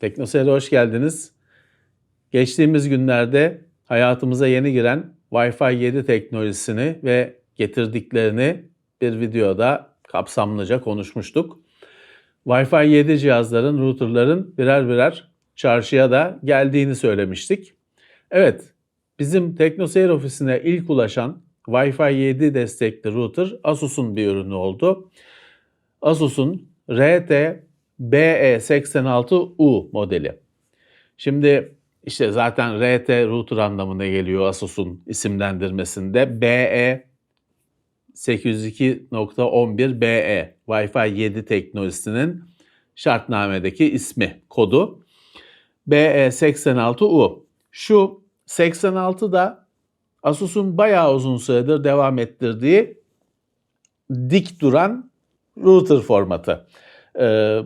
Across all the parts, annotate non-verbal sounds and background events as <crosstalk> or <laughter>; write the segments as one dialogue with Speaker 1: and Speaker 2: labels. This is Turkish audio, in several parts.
Speaker 1: Teknoseyir'e hoş geldiniz. Geçtiğimiz günlerde hayatımıza yeni giren Wi-Fi 7 teknolojisini ve getirdiklerini bir videoda kapsamlıca konuşmuştuk. Wi-Fi 7 cihazların, routerların birer birer çarşıya da geldiğini söylemiştik. Evet, bizim Teknoseyir ofisine ilk ulaşan Wi-Fi 7 destekli router Asus'un bir ürünü oldu. Asus'un RT BE86U modeli. Şimdi işte zaten RT router anlamına geliyor Asus'un isimlendirmesinde. BE 802.11be Wi-Fi 7 teknolojisinin şartnamedeki ismi, kodu. BE86U. Şu 86 da Asus'un bayağı uzun süredir devam ettirdiği dik duran router formatı. Ee,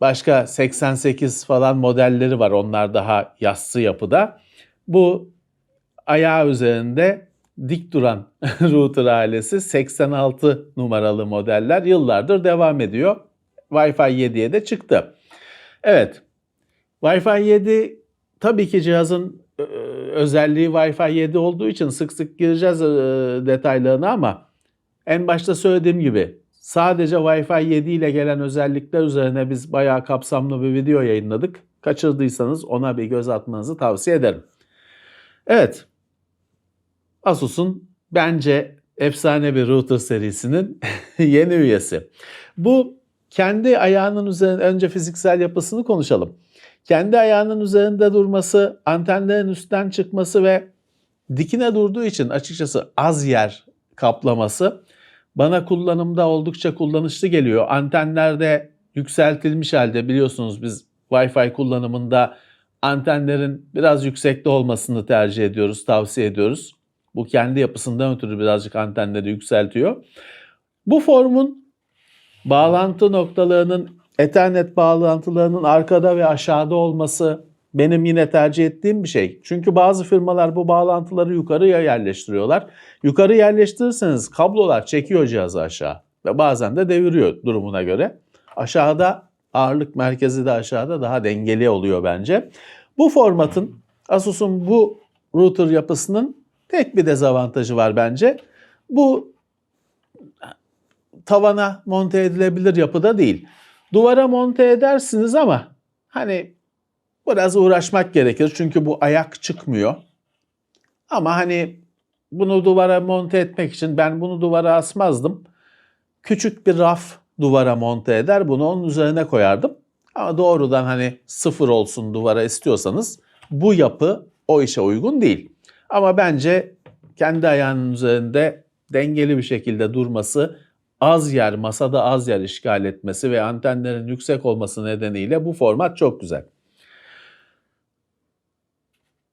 Speaker 1: başka 88 falan modelleri var. Onlar daha yassı yapıda. Bu ayağı üzerinde dik duran <laughs> router ailesi 86 numaralı modeller yıllardır devam ediyor. Wi-Fi 7'ye de çıktı. Evet. Wi-Fi 7 tabii ki cihazın e, özelliği Wi-Fi 7 olduğu için sık sık gireceğiz e, detaylarına ama en başta söylediğim gibi sadece Wi-Fi 7 ile gelen özellikler üzerine biz bayağı kapsamlı bir video yayınladık. Kaçırdıysanız ona bir göz atmanızı tavsiye ederim. Evet. Asus'un bence efsane bir router serisinin <laughs> yeni üyesi. Bu kendi ayağının üzerinde önce fiziksel yapısını konuşalım. Kendi ayağının üzerinde durması, antenlerin üstten çıkması ve dikine durduğu için açıkçası az yer kaplaması bana kullanımda oldukça kullanışlı geliyor. Antenlerde yükseltilmiş halde biliyorsunuz biz Wi-Fi kullanımında antenlerin biraz yüksekte olmasını tercih ediyoruz, tavsiye ediyoruz. Bu kendi yapısından ötürü birazcık antenleri yükseltiyor. Bu formun bağlantı noktalarının Ethernet bağlantılarının arkada ve aşağıda olması benim yine tercih ettiğim bir şey. Çünkü bazı firmalar bu bağlantıları yukarıya yerleştiriyorlar. Yukarı yerleştirirseniz kablolar çekiyor cihazı aşağı ve bazen de deviriyor durumuna göre. Aşağıda ağırlık merkezi de aşağıda daha dengeli oluyor bence. Bu formatın Asus'un bu router yapısının tek bir dezavantajı var bence. Bu tavana monte edilebilir yapıda değil. Duvara monte edersiniz ama hani biraz uğraşmak gerekir çünkü bu ayak çıkmıyor. Ama hani bunu duvara monte etmek için ben bunu duvara asmazdım. Küçük bir raf duvara monte eder bunu onun üzerine koyardım. Ama doğrudan hani sıfır olsun duvara istiyorsanız bu yapı o işe uygun değil. Ama bence kendi ayağının üzerinde dengeli bir şekilde durması, az yer, masada az yer işgal etmesi ve antenlerin yüksek olması nedeniyle bu format çok güzel.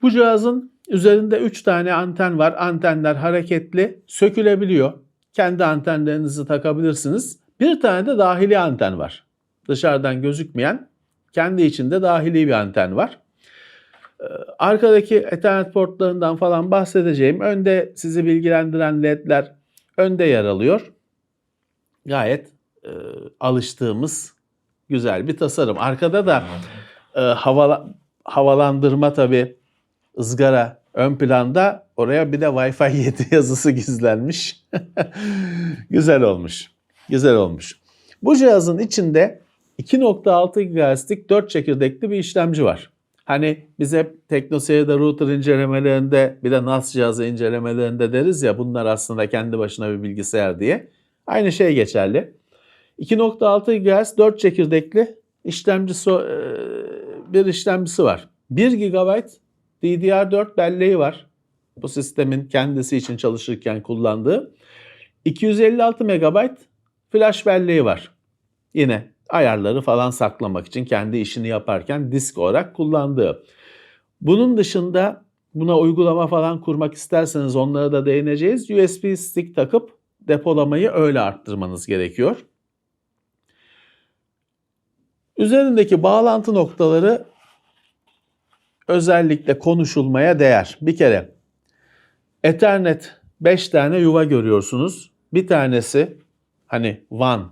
Speaker 1: Bu cihazın üzerinde 3 tane anten var. Antenler hareketli, sökülebiliyor. Kendi antenlerinizi takabilirsiniz. Bir tane de dahili anten var. Dışarıdan gözükmeyen, kendi içinde dahili bir anten var. Arkadaki Ethernet portlarından falan bahsedeceğim. Önde sizi bilgilendiren ledler önde yer alıyor. Gayet e, alıştığımız güzel bir tasarım. Arkada da e, havala, havalandırma tabi ızgara ön planda. Oraya bir de Wi-Fi <laughs> 7 yazısı gizlenmiş. <laughs> güzel olmuş. Güzel olmuş. Bu cihazın içinde 2.6 GHz'lik 4 çekirdekli bir işlemci var. Hani biz hep TeknoSeyir'de router incelemelerinde bir de NAS cihazı incelemelerinde deriz ya bunlar aslında kendi başına bir bilgisayar diye. Aynı şey geçerli. 2.6 GHz 4 çekirdekli işlemcisi bir işlemcisi var. 1 GB DDR4 belleği var. Bu sistemin kendisi için çalışırken kullandığı. 256 MB flash belleği var. Yine ayarları falan saklamak için kendi işini yaparken disk olarak kullandığı. Bunun dışında buna uygulama falan kurmak isterseniz onlara da değineceğiz. USB stick takıp depolamayı öyle arttırmanız gerekiyor. Üzerindeki bağlantı noktaları özellikle konuşulmaya değer. Bir kere Ethernet 5 tane yuva görüyorsunuz. Bir tanesi hani WAN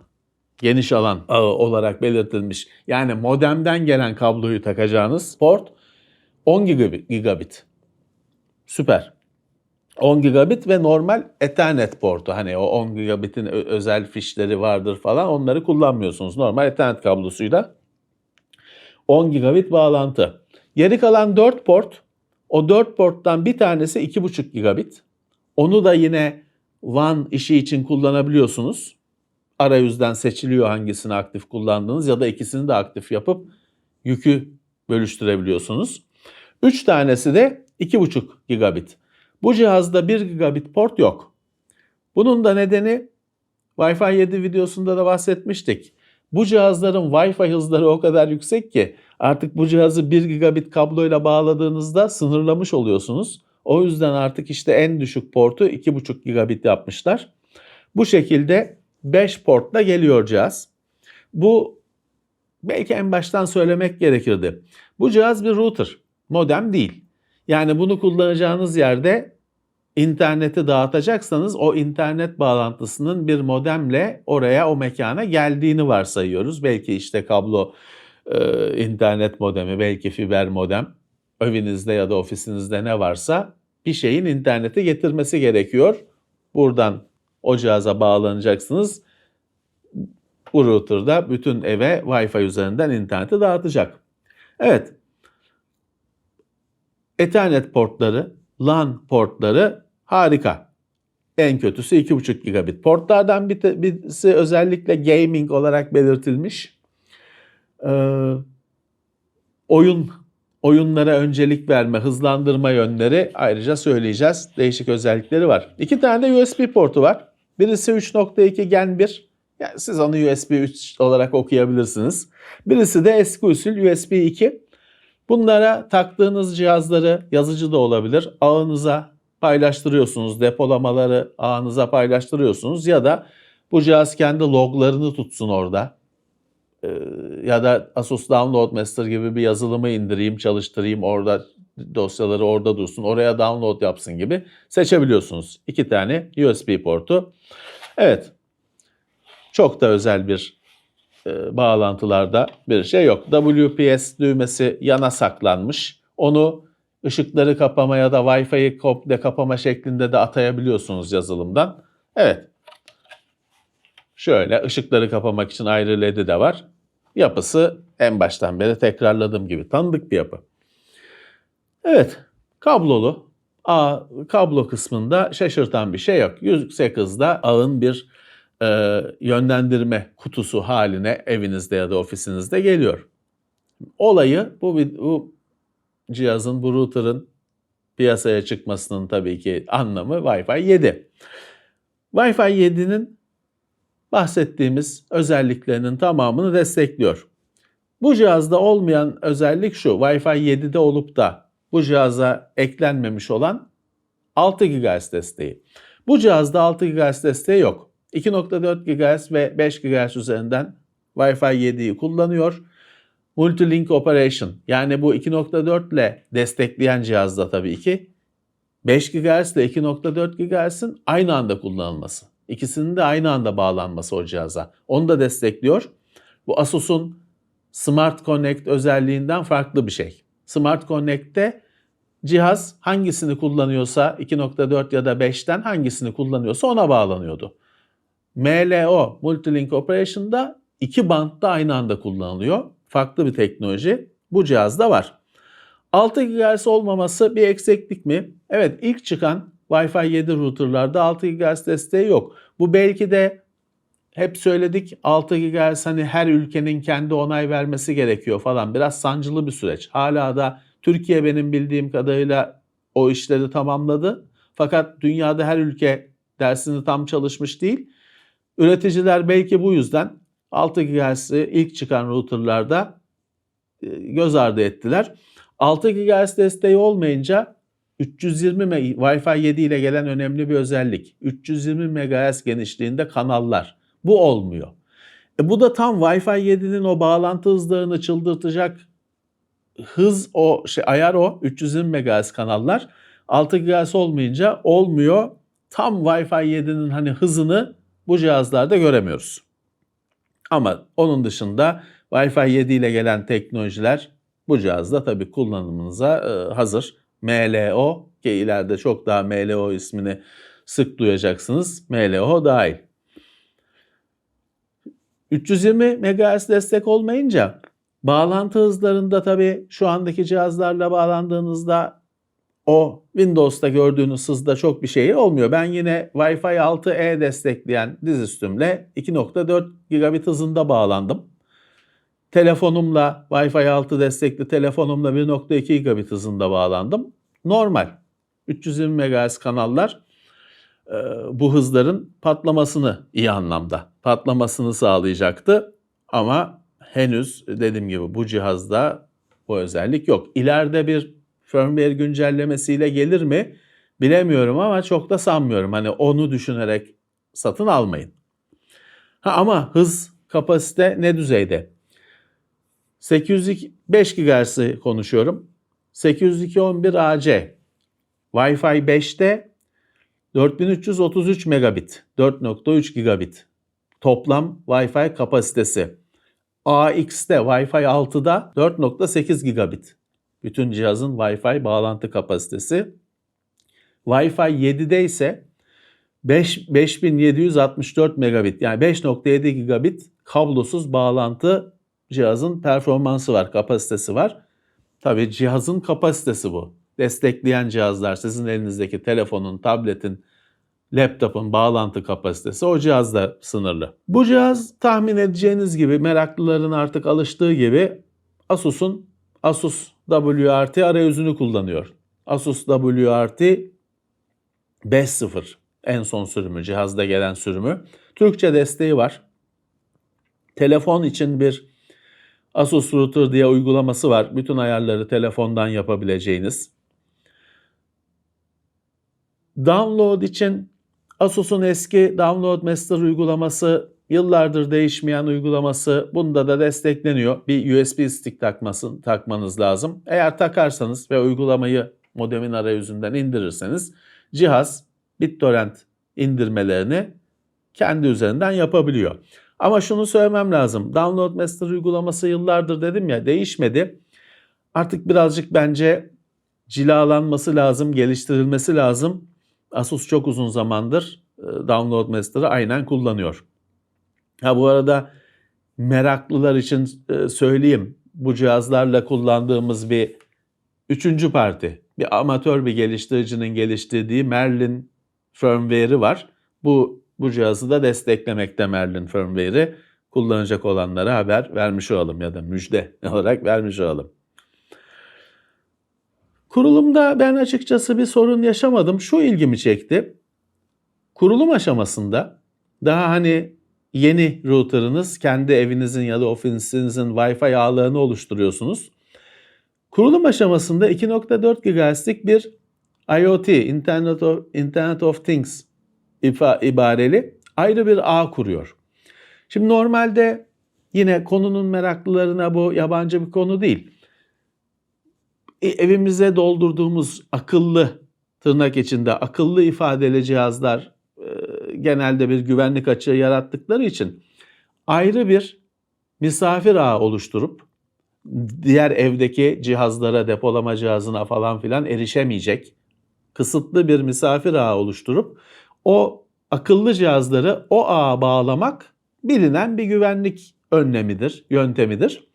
Speaker 1: geniş alan ağı olarak belirtilmiş. Yani modemden gelen kabloyu takacağınız port 10 gigabit. Süper. 10 gigabit ve normal Ethernet portu. Hani o 10 gigabitin özel fişleri vardır falan onları kullanmıyorsunuz. Normal Ethernet kablosuyla 10 gigabit bağlantı. Geri kalan 4 port. O 4 porttan bir tanesi 2,5 gigabit. Onu da yine WAN işi için kullanabiliyorsunuz. Arayüzden seçiliyor hangisini aktif kullandığınız ya da ikisini de aktif yapıp yükü bölüştürebiliyorsunuz. 3 tanesi de 2,5 gigabit. Bu cihazda 1 gigabit port yok. Bunun da nedeni Wi-Fi 7 videosunda da bahsetmiştik. Bu cihazların Wi-Fi hızları o kadar yüksek ki artık bu cihazı 1 gigabit kabloyla bağladığınızda sınırlamış oluyorsunuz. O yüzden artık işte en düşük portu 2,5 gigabit yapmışlar. Bu şekilde 5 portla geliyor cihaz. Bu belki en baştan söylemek gerekirdi. Bu cihaz bir router, modem değil. Yani bunu kullanacağınız yerde interneti dağıtacaksanız o internet bağlantısının bir modemle oraya o mekana geldiğini varsayıyoruz. Belki işte kablo e, internet modemi, belki fiber modem evinizde ya da ofisinizde ne varsa bir şeyin internete getirmesi gerekiyor. Buradan o cihaza bağlanacaksınız. Bu router'da bütün eve Wi-Fi üzerinden interneti dağıtacak. Evet. Ethernet portları, LAN portları harika. En kötüsü 2.5 gigabit. Portlardan birisi özellikle gaming olarak belirtilmiş. Ee, oyun oyunlara öncelik verme, hızlandırma yönleri ayrıca söyleyeceğiz. Değişik özellikleri var. İki tane de USB portu var. Birisi 3.2 Gen 1. Yani siz onu USB 3 olarak okuyabilirsiniz. Birisi de eski usul USB 2. Bunlara taktığınız cihazları yazıcı da olabilir. Ağınıza paylaştırıyorsunuz. Depolamaları ağınıza paylaştırıyorsunuz ya da bu cihaz kendi loglarını tutsun orada. Ee, ya da Asus Download Master gibi bir yazılımı indireyim, çalıştırayım, orada dosyaları orada dursun, oraya download yapsın gibi seçebiliyorsunuz. İki tane USB portu. Evet, çok da özel bir e, bağlantılarda bir şey yok. WPS düğmesi yana saklanmış. Onu ışıkları kapama ya da Wi-Fi'yi komple kapama şeklinde de atayabiliyorsunuz yazılımdan. Evet. Şöyle ışıkları kapamak için ayrı LED'i de var. Yapısı en baştan beri tekrarladığım gibi tanıdık bir yapı. Evet, kablolu. A, kablo kısmında şaşırtan bir şey yok. Yüksek hızda ağın bir e, yönlendirme kutusu haline evinizde ya da ofisinizde geliyor. Olayı bu, bu cihazın, bu router'ın piyasaya çıkmasının tabii ki anlamı Wi-Fi 7. Wi-Fi 7'nin bahsettiğimiz özelliklerinin tamamını destekliyor. Bu cihazda olmayan özellik şu, Wi-Fi 7'de olup da bu cihaza eklenmemiş olan 6 GHz desteği. Bu cihazda 6 GHz desteği yok. 2.4 GHz ve 5 GHz üzerinden Wi-Fi 7'yi kullanıyor. Multilink Operation yani bu 2.4 ile destekleyen cihazda tabii ki 5 GHz ile 2.4 GHz'in aynı anda kullanılması. İkisinin de aynı anda bağlanması o cihaza. Onu da destekliyor. Bu Asus'un Smart Connect özelliğinden farklı bir şey. Smart Connect'te cihaz hangisini kullanıyorsa 2.4 ya da 5'ten hangisini kullanıyorsa ona bağlanıyordu. MLO Multilink Operation'da iki bantta aynı anda kullanılıyor. Farklı bir teknoloji. Bu cihazda var. 6 GHz olmaması bir eksiklik mi? Evet ilk çıkan Wi-Fi 7 routerlarda 6 GHz desteği yok. Bu belki de hep söyledik 6 GHz hani her ülkenin kendi onay vermesi gerekiyor falan. Biraz sancılı bir süreç. Hala da Türkiye benim bildiğim kadarıyla o işleri tamamladı. Fakat dünyada her ülke dersini tam çalışmış değil. Üreticiler belki bu yüzden 6 GHz'i ilk çıkan routerlarda e, göz ardı ettiler. 6 GHz desteği olmayınca 320 Wi-Fi 7 ile gelen önemli bir özellik. 320 MHz genişliğinde kanallar. Bu olmuyor. E bu da tam Wi-Fi 7'nin o bağlantı hızlarını çıldırtacak hız o şey ayar o 320 MHz kanallar. 6 GHz olmayınca olmuyor. Tam Wi-Fi 7'nin hani hızını bu cihazlarda göremiyoruz. Ama onun dışında Wi-Fi 7 ile gelen teknolojiler bu cihazda tabii kullanımınıza e, hazır. MLO ki ileride çok daha MLO ismini sık duyacaksınız. MLO dahil. 320 MHz destek olmayınca bağlantı hızlarında tabii şu andaki cihazlarla bağlandığınızda o Windows'ta gördüğünüz hızda çok bir şey olmuyor. Ben yine Wi-Fi 6E destekleyen dizüstümle 2.4 gigabit hızında bağlandım. Telefonumla Wi-Fi 6 destekli telefonumla 1.2 gigabit hızında bağlandım. Normal. 320 MHz kanallar e, bu hızların patlamasını iyi anlamda patlamasını sağlayacaktı. Ama henüz dediğim gibi bu cihazda bu özellik yok. İleride bir firmware güncellemesiyle gelir mi bilemiyorum ama çok da sanmıyorum. Hani onu düşünerek satın almayın. Ha ama hız kapasite ne düzeyde? 805 GHz'i konuşuyorum. 802.11ac Wi-Fi 5'te 4333 megabit, 4.3 gigabit toplam Wi-Fi kapasitesi. AX'te Wi-Fi 6'da 4.8 gigabit. Bütün cihazın Wi-Fi bağlantı kapasitesi. Wi-Fi 7'de ise 5, 5764 megabit yani 5.7 gigabit kablosuz bağlantı cihazın performansı var, kapasitesi var. Tabii cihazın kapasitesi bu. Destekleyen cihazlar sizin elinizdeki telefonun, tabletin, laptopun bağlantı kapasitesi o cihazda sınırlı. Bu cihaz tahmin edeceğiniz gibi meraklıların artık alıştığı gibi Asus'un Asus WRT arayüzünü kullanıyor. Asus WRT 5.0 en son sürümü, cihazda gelen sürümü. Türkçe desteği var. Telefon için bir Asus Router diye uygulaması var. Bütün ayarları telefondan yapabileceğiniz. Download için Asus'un eski Download Master uygulaması yıllardır değişmeyen uygulaması bunda da destekleniyor. Bir USB stick takmasın, takmanız lazım. Eğer takarsanız ve uygulamayı modemin arayüzünden indirirseniz cihaz BitTorrent indirmelerini kendi üzerinden yapabiliyor. Ama şunu söylemem lazım. Download Master uygulaması yıllardır dedim ya değişmedi. Artık birazcık bence cilalanması lazım, geliştirilmesi lazım. Asus çok uzun zamandır e, Download Master'ı aynen kullanıyor. Ha bu arada meraklılar için e, söyleyeyim. Bu cihazlarla kullandığımız bir üçüncü parti, bir amatör bir geliştiricinin geliştirdiği Merlin firmware'i var. Bu bu cihazı da desteklemekte Merlin firmware'i. Kullanacak olanlara haber vermiş olalım ya da müjde <laughs> olarak vermiş olalım. Kurulumda ben açıkçası bir sorun yaşamadım. Şu ilgimi çekti. Kurulum aşamasında daha hani yeni router'ınız kendi evinizin ya da ofisinizin Wi-Fi ağlarını oluşturuyorsunuz. Kurulum aşamasında 2.4 GHz'lik bir IoT, Internet of, Internet of Things ibareli ayrı bir ağ kuruyor. Şimdi normalde yine konunun meraklılarına bu yabancı bir konu değil. E, evimize doldurduğumuz akıllı tırnak içinde akıllı ifadeli cihazlar e, genelde bir güvenlik açığı yarattıkları için ayrı bir misafir ağı oluşturup diğer evdeki cihazlara, depolama cihazına falan filan erişemeyecek kısıtlı bir misafir ağı oluşturup o akıllı cihazları o ağa bağlamak bilinen bir güvenlik önlemidir, yöntemidir.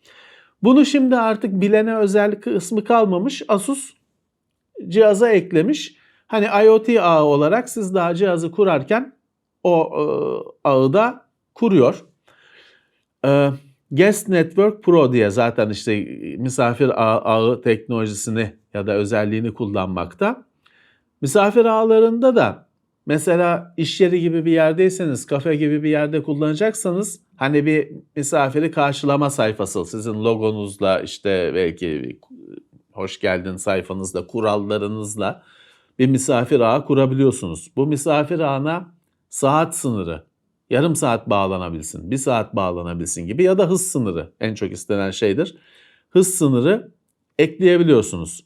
Speaker 1: Bunu şimdi artık bilene özel kısmı kalmamış. Asus cihaza eklemiş. Hani IoT ağı olarak siz daha cihazı kurarken o e, ağı da kuruyor. E, Guest Network Pro diye zaten işte misafir ağı, ağı teknolojisini ya da özelliğini kullanmakta. Misafir ağlarında da mesela iş yeri gibi bir yerdeyseniz, kafe gibi bir yerde kullanacaksanız hani bir misafiri karşılama sayfası sizin logonuzla işte belki hoş geldin sayfanızda kurallarınızla bir misafir ağı kurabiliyorsunuz. Bu misafir ağına saat sınırı, yarım saat bağlanabilsin, bir saat bağlanabilsin gibi ya da hız sınırı en çok istenen şeydir. Hız sınırı ekleyebiliyorsunuz.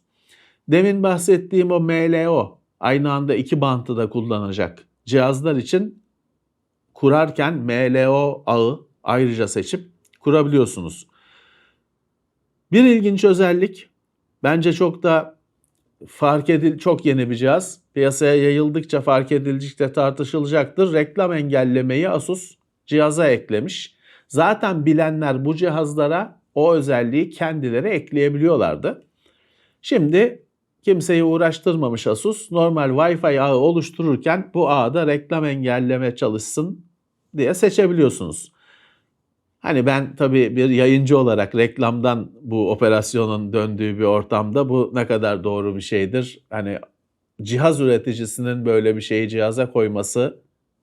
Speaker 1: Demin bahsettiğim o MLO aynı anda iki bantı da kullanacak cihazlar için kurarken MLO ağı ayrıca seçip kurabiliyorsunuz. Bir ilginç özellik bence çok da fark edil çok yeni bir cihaz. Piyasaya yayıldıkça fark edildikçe tartışılacaktır. Reklam engellemeyi Asus cihaza eklemiş. Zaten bilenler bu cihazlara o özelliği kendileri ekleyebiliyorlardı. Şimdi kimseyi uğraştırmamış Asus normal Wi-Fi ağı oluştururken bu ağda reklam engelleme çalışsın diye seçebiliyorsunuz. Hani ben tabii bir yayıncı olarak reklamdan bu operasyonun döndüğü bir ortamda bu ne kadar doğru bir şeydir? Hani cihaz üreticisinin böyle bir şeyi cihaza koyması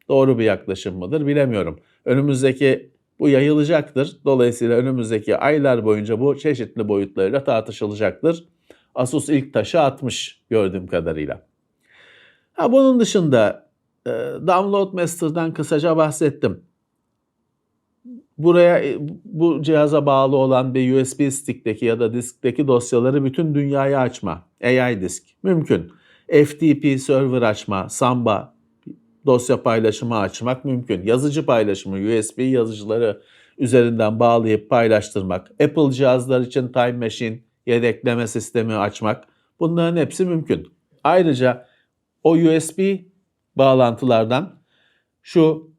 Speaker 1: doğru bir yaklaşım mıdır bilemiyorum. Önümüzdeki bu yayılacaktır. Dolayısıyla önümüzdeki aylar boyunca bu çeşitli boyutlarıyla tartışılacaktır. Asus ilk taşı atmış gördüğüm kadarıyla. Ha, bunun dışında e, Download Master'dan kısaca bahsettim. Buraya e, bu cihaza bağlı olan bir USB stick'teki ya da diskteki dosyaları bütün dünyaya açma. AI disk mümkün. FTP server açma, Samba dosya paylaşımı açmak mümkün. Yazıcı paylaşımı, USB yazıcıları üzerinden bağlayıp paylaştırmak. Apple cihazlar için Time Machine yedekleme sistemi açmak. Bunların hepsi mümkün. Ayrıca o USB bağlantılardan şu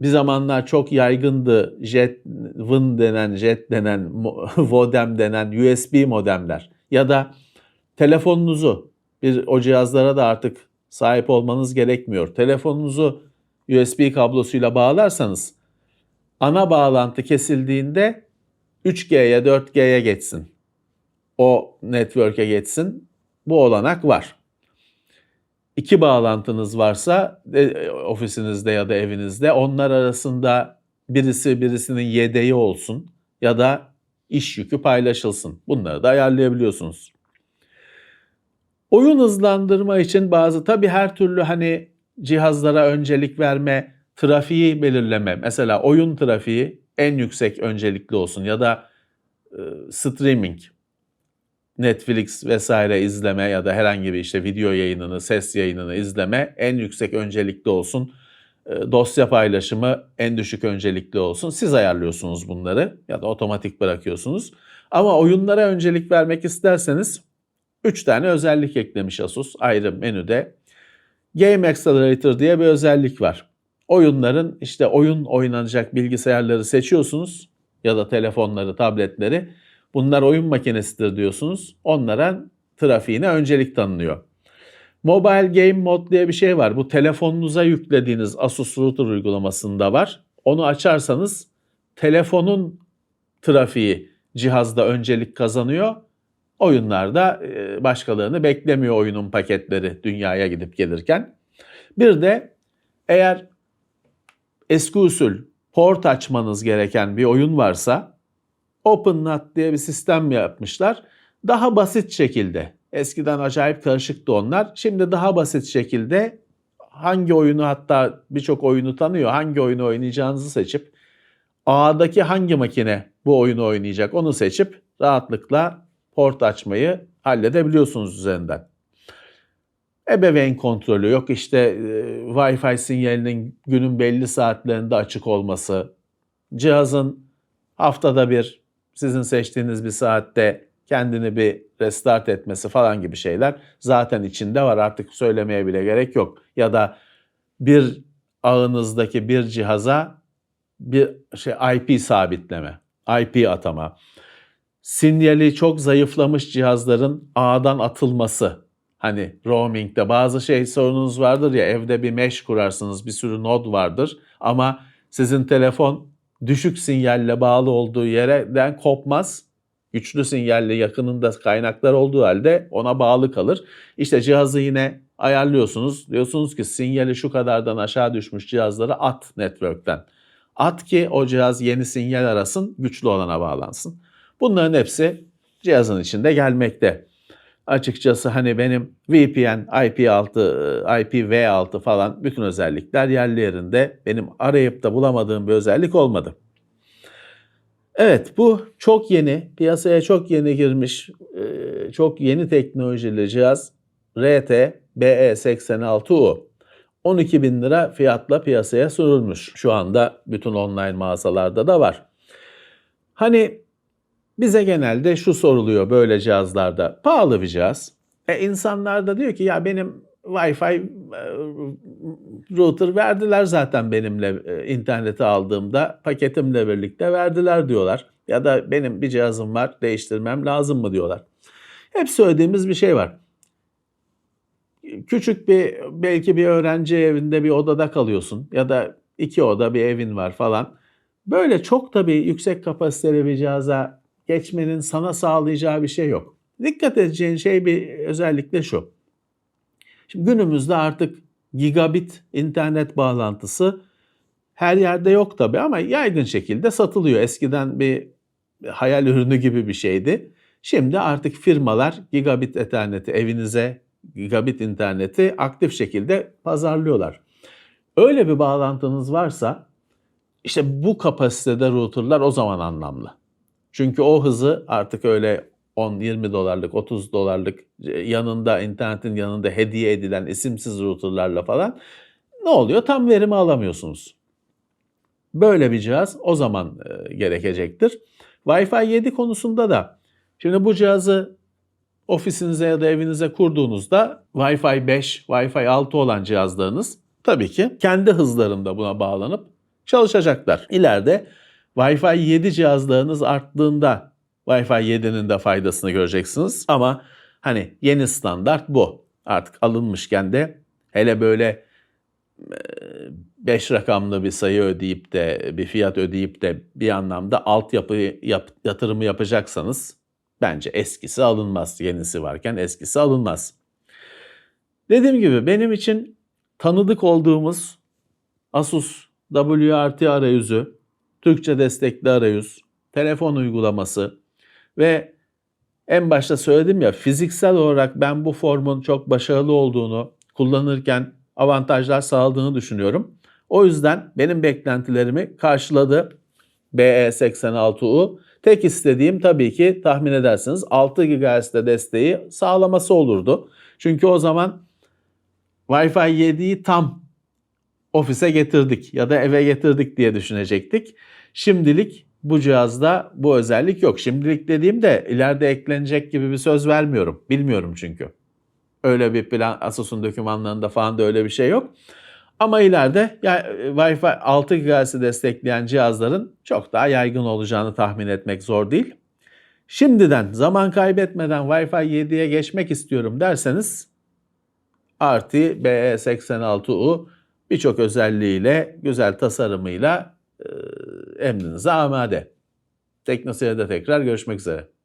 Speaker 1: bir zamanlar çok yaygındı jet WIN denen, jet denen, <laughs> modem denen USB modemler ya da telefonunuzu bir o cihazlara da artık sahip olmanız gerekmiyor. Telefonunuzu USB kablosuyla bağlarsanız ana bağlantı kesildiğinde 3G'ye 4G'ye geçsin. O network'e geçsin. Bu olanak var. İki bağlantınız varsa e, ofisinizde ya da evinizde onlar arasında birisi birisinin yedeği olsun ya da iş yükü paylaşılsın. Bunları da ayarlayabiliyorsunuz. Oyun hızlandırma için bazı tabi her türlü hani cihazlara öncelik verme, trafiği belirleme. Mesela oyun trafiği en yüksek öncelikli olsun ya da e, streaming, Netflix vesaire izleme ya da herhangi bir işte video yayınını, ses yayınını izleme en yüksek öncelikli olsun. E, dosya paylaşımı en düşük öncelikli olsun. Siz ayarlıyorsunuz bunları ya da otomatik bırakıyorsunuz. Ama oyunlara öncelik vermek isterseniz 3 tane özellik eklemiş Asus ayrı menüde. Game Accelerator diye bir özellik var. Oyunların işte oyun oynanacak bilgisayarları seçiyorsunuz ya da telefonları, tabletleri. Bunlar oyun makinesidir diyorsunuz. Onlara trafiğine öncelik tanınıyor. Mobile Game Mode diye bir şey var. Bu telefonunuza yüklediğiniz Asus Router uygulamasında var. Onu açarsanız telefonun trafiği cihazda öncelik kazanıyor Oyunlarda e, başkalarını beklemiyor oyunun paketleri dünyaya gidip gelirken. Bir de eğer eski usul port açmanız gereken bir oyun varsa OpenNAT diye bir sistem yapmışlar. Daha basit şekilde eskiden acayip karışıktı onlar. Şimdi daha basit şekilde hangi oyunu hatta birçok oyunu tanıyor. Hangi oyunu oynayacağınızı seçip ağdaki hangi makine bu oyunu oynayacak onu seçip rahatlıkla port açmayı halledebiliyorsunuz üzerinden. Ebeveyn kontrolü yok işte e, Wi-Fi sinyalinin günün belli saatlerinde açık olması, cihazın haftada bir sizin seçtiğiniz bir saatte kendini bir restart etmesi falan gibi şeyler zaten içinde var artık söylemeye bile gerek yok. Ya da bir ağınızdaki bir cihaza bir şey IP sabitleme, IP atama sinyali çok zayıflamış cihazların ağdan atılması. Hani roaming'de bazı şey sorununuz vardır ya evde bir mesh kurarsınız bir sürü nod vardır ama sizin telefon düşük sinyalle bağlı olduğu yerden kopmaz. Güçlü sinyalle yakınında kaynaklar olduğu halde ona bağlı kalır. İşte cihazı yine ayarlıyorsunuz. Diyorsunuz ki sinyali şu kadardan aşağı düşmüş cihazları at network'ten. At ki o cihaz yeni sinyal arasın, güçlü olana bağlansın. Bunların hepsi cihazın içinde gelmekte. Açıkçası hani benim VPN, IP6, IPv6 falan bütün özellikler yerli yerinde. Benim arayıp da bulamadığım bir özellik olmadı. Evet bu çok yeni, piyasaya çok yeni girmiş, çok yeni teknolojili cihaz RT BE86U. 12 bin lira fiyatla piyasaya sürülmüş. Şu anda bütün online mağazalarda da var. Hani bize genelde şu soruluyor böyle cihazlarda. Pahalı bir cihaz. E insanlar da diyor ki ya benim Wi-Fi e, router verdiler zaten benimle e, interneti aldığımda paketimle birlikte verdiler diyorlar. Ya da benim bir cihazım var değiştirmem lazım mı diyorlar. Hep söylediğimiz bir şey var. Küçük bir belki bir öğrenci evinde bir odada kalıyorsun ya da iki oda bir evin var falan. Böyle çok da bir yüksek kapasiteli bir cihaza geçmenin sana sağlayacağı bir şey yok. Dikkat edeceğin şey bir özellikle şu. Şimdi günümüzde artık gigabit internet bağlantısı her yerde yok tabii ama yaygın şekilde satılıyor. Eskiden bir hayal ürünü gibi bir şeydi. Şimdi artık firmalar gigabit interneti evinize gigabit interneti aktif şekilde pazarlıyorlar. Öyle bir bağlantınız varsa işte bu kapasitede routerlar o zaman anlamlı. Çünkü o hızı artık öyle 10-20 dolarlık, 30 dolarlık yanında internetin yanında hediye edilen isimsiz routerlarla falan ne oluyor? Tam verimi alamıyorsunuz. Böyle bir cihaz o zaman e, gerekecektir. Wi-Fi 7 konusunda da şimdi bu cihazı ofisinize ya da evinize kurduğunuzda Wi-Fi 5, Wi-Fi 6 olan cihazlarınız tabii ki kendi hızlarında buna bağlanıp çalışacaklar. İleride Wi-Fi 7 cihazlarınız arttığında Wi-Fi 7'nin de faydasını göreceksiniz. Ama hani yeni standart bu. Artık alınmışken de hele böyle 5 rakamlı bir sayı ödeyip de bir fiyat ödeyip de bir anlamda altyapı yap, yatırımı yapacaksanız bence eskisi alınmaz. Yenisi varken eskisi alınmaz. Dediğim gibi benim için tanıdık olduğumuz Asus WRT arayüzü, Türkçe destekli arayüz, telefon uygulaması ve en başta söyledim ya fiziksel olarak ben bu formun çok başarılı olduğunu kullanırken avantajlar sağladığını düşünüyorum. O yüzden benim beklentilerimi karşıladı BE86U. Tek istediğim tabii ki tahmin edersiniz 6 GHz'de desteği sağlaması olurdu. Çünkü o zaman Wi-Fi 7'yi tam ofise getirdik ya da eve getirdik diye düşünecektik. Şimdilik bu cihazda bu özellik yok. Şimdilik dediğimde ileride eklenecek gibi bir söz vermiyorum. Bilmiyorum çünkü. Öyle bir plan Asus'un dokümanlarında falan da öyle bir şey yok. Ama ileride yani Wi-Fi 6 GHz'i destekleyen cihazların çok daha yaygın olacağını tahmin etmek zor değil. Şimdiden zaman kaybetmeden Wi-Fi 7'ye geçmek istiyorum derseniz RT BE86U birçok özelliğiyle, güzel tasarımıyla emrinize amade. Teknoseyir'de tekrar görüşmek üzere.